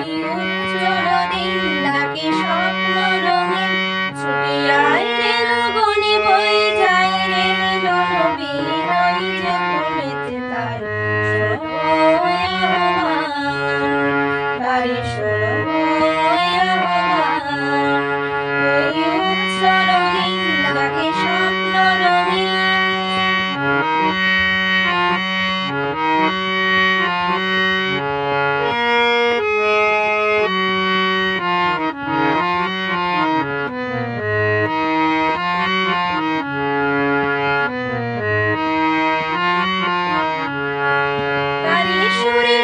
চিরদিন ডাকে স্বপ্ন রঙিন ছুটি আয় রে লগনে বই যায় রে মিলন বিরাই যে করেছে তার সময় আমার বাড়ি শোনো shooting.